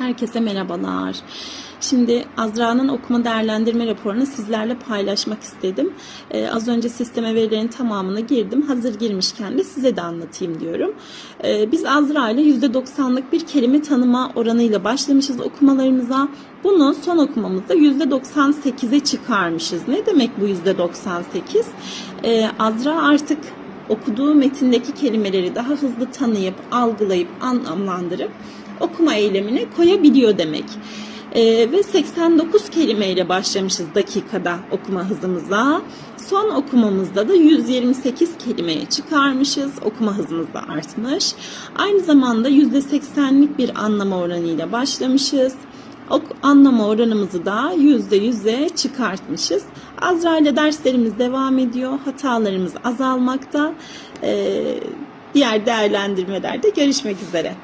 Herkese merhabalar. Şimdi Azra'nın okuma değerlendirme raporunu sizlerle paylaşmak istedim. Ee, az önce sisteme verilerin tamamını girdim. Hazır girmişken de size de anlatayım diyorum. Ee, biz Azra ile %90'lık bir kelime tanıma oranıyla başlamışız okumalarımıza. Bunu son okumamızda %98'e çıkarmışız. Ne demek bu %98? Ee, Azra artık okuduğu metindeki kelimeleri daha hızlı tanıyıp, algılayıp, anlamlandırıp okuma eylemine koyabiliyor demek. Ee, ve 89 kelimeyle başlamışız dakikada okuma hızımıza. Son okumamızda da 128 kelimeye çıkarmışız. Okuma hızımız da artmış. Aynı zamanda %80'lik bir anlama oranıyla başlamışız. Anlama oranımızı da %100'e çıkartmışız. Azra ile derslerimiz devam ediyor. Hatalarımız azalmakta. Ee, diğer değerlendirmelerde görüşmek üzere.